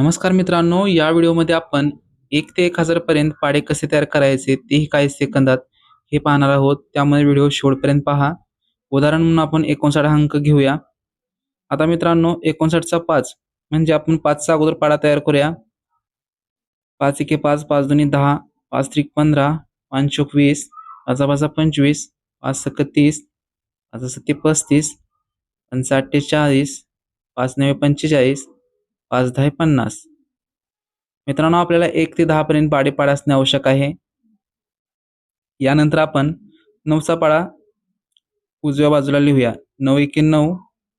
नमस्कार मित्रांनो या व्हिडिओमध्ये आपण एक ते एक हजार पर्यंत पाडे कसे तयार करायचे तेही काही सेकंदात हे पाहणार आहोत. त्यामुळे व्हिडिओ शेवटपर्यंत पहा. उदाहरण म्हणून आपण एकोणसाठ अंक घेऊया. आता मित्रांनो एकोणसाठचा पाच म्हणजे आपण पाचचा अगोदर पाडा तयार करूया. पाच एके पाच पाच दोन्ही दहा पाच त्रिक पंधरा पाच चोक वीस पाचा पाचा पंचवीस पाच सक तीस पाच सत्ते पस्तीस पंचा चाळीस पाच नवे पंचेचाळीस पाच दहा पन्नास मित्रांनो आपल्याला एक ते दहा पर्यंत पाडेपाडा असणे आवश्यक आहे. यानंतर आपण नऊचा पाडा उजव्या बाजूला लिहूया. नऊ एके नऊ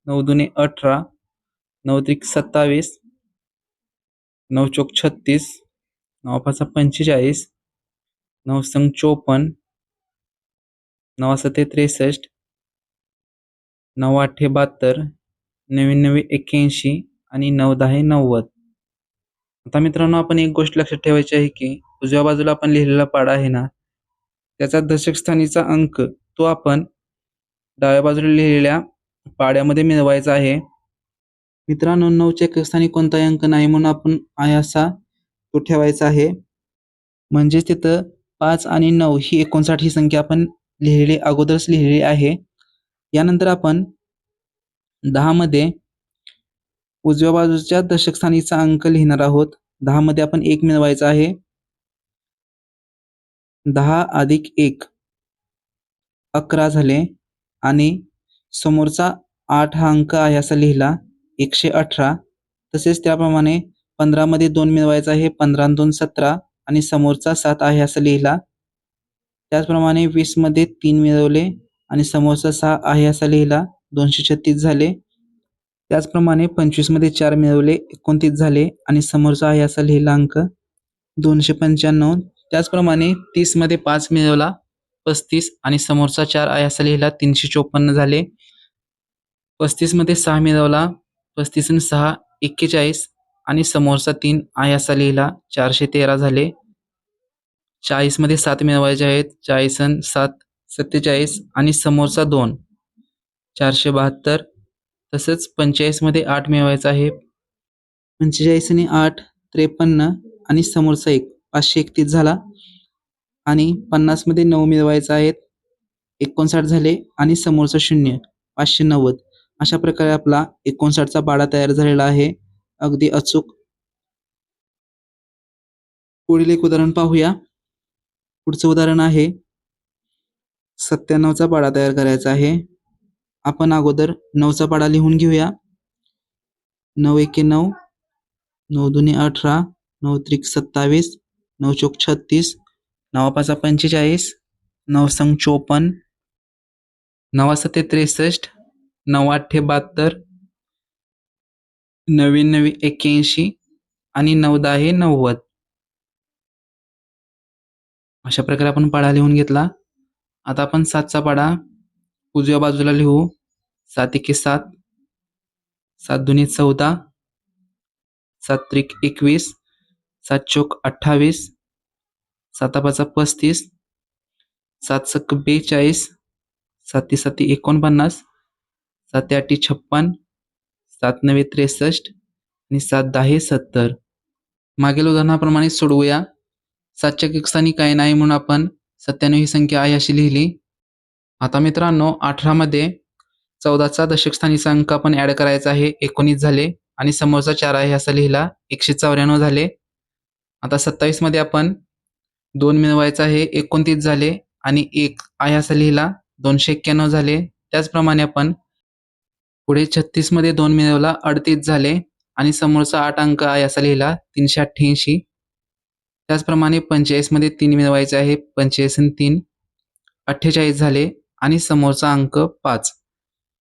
नऊ दुने अठरा नऊ त्रिक सत्तावीस नऊ चोक छत्तीस नऊ पाचा पंचेचाळीस नऊ संग चोपन्न नऊ सत्ते त्रेसष्ट नऊ आठे बहात्तर नव्याण्णव एक्क्याऐंशी आणि नऊ दहा नव्वद. आता मित्रांनो आपण एक गोष्ट लक्षात ठेवायची आहे की उजव्या बाजूला आपण लिहिलेला पाडा आहे ना त्याचा दशक स्थानीचा अंक तो आपण डाव्या बाजूला लिहिलेल्या पाड्यामध्ये मिळवायचा आहे. मित्रांनो नऊच्या स्थानी कोणताही अंक नाही म्हणून आपण आहे असा तो ठेवायचा आहे. म्हणजेच तिथं पाच आणि नऊ ही एकोणसाठ ही संख्या आपण लिहिलेली अगोदरच लिहिलेली आहे. यानंतर आपण दहामध्ये उजव्या बाजूच्या दशकस्थानीचा अंक लिहिणार आहोत. दहा मध्ये आपण एक मिळवायचा आहे. दहा अधिक एक अकरा झाले. आणि समोरचा आठ हा अंक आहे असा लिहिला एकशे अठरा. तसेच त्याप्रमाणे पंधरामध्ये दोन मिळवायचा आहे पंधरा दोन सतरा. आणि समोरचा सात आहे असं लिहिला. त्याचप्रमाणे वीसमध्ये तीन मिळवले. आणि समोरचा सहा आहे असा लिहिला दोनशे छत्तीस झाले. त्याचप्रमाणे पंचवीसमध्ये चार मिळवले एकोणतीस झाले आणि समोरचा आहे असा लिहिला अंक दोनशे पंच्याण्णव. त्याचप्रमाणे तीसमध्ये पाच मिळवला पस्तीस आणि समोरचा चार आहे असा लिहिला तीनशे चोपन्न झाले. पस्तीसमध्ये सहा मिळवला पस्तीस आणि सहा एक्केचाळीस आणि समोरचा तीन आहे असा लिहिला चारशे तेरा झाले. चाळीसमध्ये सात मिळवायचे आहेत चाळीस आणि सात सत्तेचाळीस आणि समोरचा दोन चारशे बहात्तर. तसंच पंचेचाळीसमध्ये आठ मिळवायचं आहे. पंचेचाळीस आठ त्रेपन्न आणि समोरचा एक पाचशे एकतीस झाला. आणि पन्नासमध्ये नऊ मिळवायचा आहेत. एकोणसाठ झाले आणि समोरचा शून्य पाचशे नव्वद. अशा प्रकारे आपला एकोणसाठचा पाडा तयार झालेला आहे. अगदी अचूक. पुढील एक उदाहरण पाहूया. पुढचं उदाहरण आहे. सत्त्याण्णवचा पाडा तयार करायचा आहे. आपण अगोदर नऊचा पाडा लिहून घेऊया. नऊ एके नऊ नऊ दोन्ही अठरा नऊ त्रिक सत्तावीस नऊ चोक छत्तीस नवा पाचा पंचेचाळीस नऊ संग चोपन्न नवा सत्ते त्रेसष्ट नऊ आठे बहात्तर नव्याण्णव एक्क्याऐंशी आणि नऊ दहा नव्वद. अशा प्रकारे आपण पाडा लिहून घेतला. आता आपण सातचा पाडा उजव्या बाजूला लिहू. सात एके सात. सात दुनी चौदा. सात त्रिक एकवीस. सात चोक अठ्ठावीस. साता पस्तीस. सात सक बेचाळीस. साती साती एकोणपन्नास. सात आठी छप्पन. सात नवे त्रेसष्ट. आणि सात दहा सत्तर. मागील उदाहरणाप्रमाणे सोडवूया. सातच्या किकस्थानी काही नाही म्हणून आपण सत्त्याण्णव ही संख्या आहे अशी लिहिली. आता मित्रांनो अठरामध्ये चौदाचा दशकस्थानीचा अंक आपण ऍड करायचा आहे. एकोणीस झाले आणि समोरचा चार आहे असा लिहिला. एकशे चौऱ्याण्णव झाले. आता सत्तावीसमध्ये आपण दोन मिळवायचा आहे. एकोणतीस झाले आणि एक आहे असा लिहिला. दोनशे एक्क्याण्णव झाले. त्याचप्रमाणे आपण पुढे छत्तीसमध्ये दोन मिळवला. अडतीस झाले आणि समोरचा आठ अंक आहे असा लिहिला. तीनशे अठ्ठ्याऐंशी. त्याचप्रमाणे पंचेचाळीसमध्ये तीन मिळवायचे आहे. पंचेचाळीस आणि तीन अठ्ठेचाळीस झाले. आणि समोरचा अंक पाच.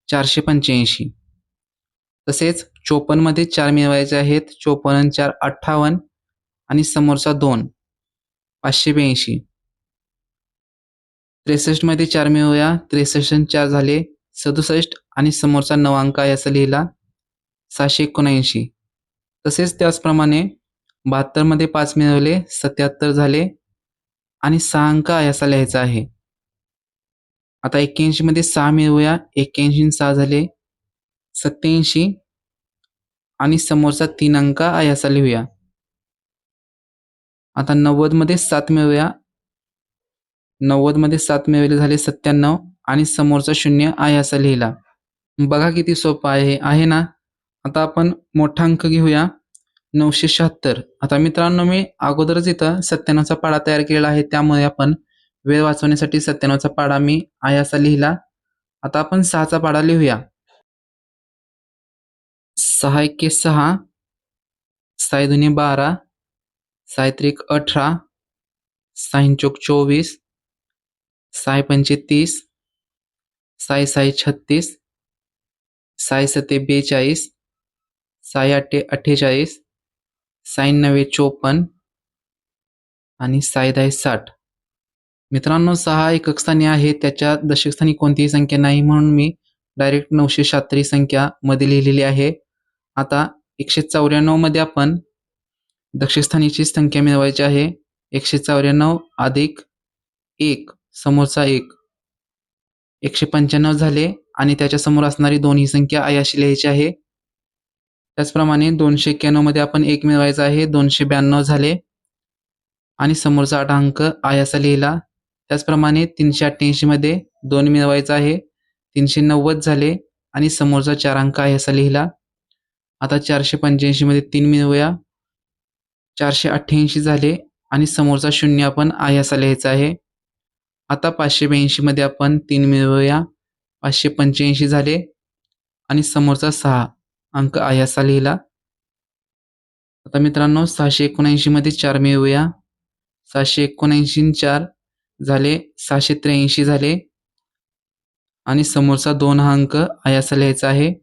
चारशे पंच्याऐंशी. तसेच चोपन्नमध्ये चार मिळवायचे आहेत. चोपन्न चार अठ्ठावन्न आणि समोरचा दोन. पाचशे ब्याऐंशी. त्रेसष्टमध्ये चार मिळवूया. त्रेसष्ट चार झाले सदुसष्ट आणि समोरचा नऊ अंक आहे असं लिहिला. सहाशे एकोणऐंशी. तसेच त्याचप्रमाणे बहात्तरमध्ये पाच मिळवले. सत्याहत्तर झाले आणि सहा अंक आहे असा लिहायचा आहे. आता एक्क्याऐंशी मध्ये सहा मिळवूया. एक्क्याऐंशी सहा झाले सत्याऐंशी. आणि समोरचा तीन अंक आहे असा लिहूया. आता नव्वदमध्ये सात मिळवूया. नव्वदमध्ये सात मिळवले झाले सत्त्याण्णव. आणि समोरचा शून्य आहे असा लिहिला. बघा किती सोपं आहे. आहे ना? आता आपण मोठा अंक घेऊया. नऊशे शहात्तर. आता मित्रांनो मी अगोदरच इथं सत्त्याण्णवचा पाडा तयार केलेला आहे. त्यामुळे आपण वेळ वाचवण्यासाठी सत्त्याण्णवचा पाडा मी आहे असा लिहिला. आता आपण सहाचा पाडा लिहूया. सहा एके सहा साय दुने बारा साय त्रिक अठरा साईन चोक चोवीस साय पंचे तीस साय साय छत्तीस साय सते बेचाळीस साय आठे अठ्ठेचाळीस साईन नव्वे चोपन्न आणि साय दहा साठ. मित्रांनो सहा एककस्थानी आहे त्याच्या दशकस्थानी कोणतीही संख्या नाही म्हणून मी डायरेक्ट नऊशे शहात्तर ही संख्या मध्ये लिहिलेली आहे. आता एकशे चौऱ्याण्णवमध्ये आपण दक्षस्थानीची संख्या मिळवायची आहे. एकशे चौऱ्याण्णव अधिक एक समोरचा एक. एकशे पंच्याण्णव झाले आणि त्याच्यासमोर असणारी असणारी दोन्ही संख्या आहे अशी लिहायची आहे. त्याचप्रमाणे दोनशे एक्क्याण्णवमध्ये आपण एक मिळवायचा आहे. दोनशे ब्याण्णव झाले आणि समोरचा आठ अंक आयासा लिहिला. त्याचप्रमाणे तीनशे अठ्ठ्याऐंशी मध्ये दोन मिळवायचा आहे तीनशे नव्वद झाले आणि समोरचा चार अंक आहे असा लिहिला. आता चारशे पंच्याऐंशी मध्ये तीन मिळवूया. चारशे अठ्ठ्याऐंशी झाले आणि समोरचा शून्य आपण आहे असा लिहायचा आहे. आता पाचशे ब्याऐंशी मध्ये आपण तीन मिळवूया. पाचशे पंच्याऐंशी झाले आणि समोरचा सहा अंक आहे असा लिहिला. आता मित्रांनो सहाशे एकोणऐंशी मध्ये चार मिळवूया. सहाशे एकोणऐंशी चार झाले सहाशे त्र्याऐंशी झाले. आणि समोरचा दोन हा अंक आहे असा लिहायचा आहे.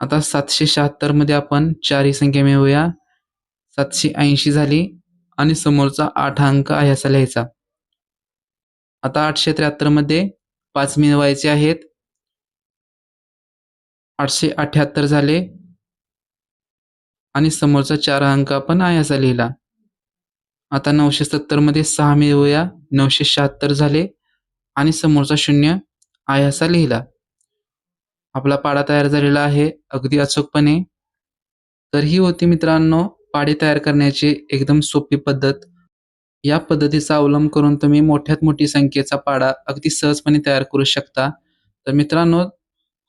आता सातशे शहात्तरमध्ये आपण चार ही संख्या मिळवूया. सातशे ऐंशी झाली आणि समोरचा आठ अंक आहे असा लिहायचा. आता आठशे त्र्याहत्तरमध्ये पाच मिळवायचे आहेत. आठशे अठ्याहत्तर झाले. आणि समोरचा चार अंक आपण आहे असा लिहिला. आता नऊशे सत्तरमध्ये सहा मिळवूया. नऊशे शहात्तर झाले. आणि समोरचा शून्य आहे असा लिहिला. आपला पाडा तयार झालेला आहे. अगदी अचूकपणे. तर ही होती मित्रांनो पाडे तयार करण्याची एकदम सोपी पद्धत. या पद्धतीचा अवलंब करून तुम्ही मोठ्यात मोठी संख्येचा पाडा अगदी सहजपणे तयार करू शकता. तर मित्रांनो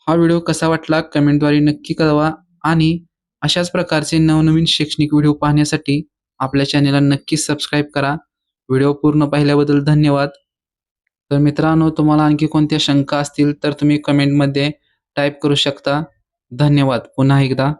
हा व्हिडिओ कसा वाटला कमेंटद्वारे नक्की कळवा. आणि अशाच प्रकारचे नवनवीन शैक्षणिक व्हिडिओ पाहण्यासाठी आपल्या चॅनेलला नक्की सबस्क्राईब करा. व्हिडिओ पूर्ण पाहिल्याबद्दल धन्यवाद. तर मित्रांनो तुम्हाला आणखी कोणत्या शंका असतील तर तुम्ही कमेंटमध्ये टाईप करू शकता. धन्यवाद. पुन्हा एकदा.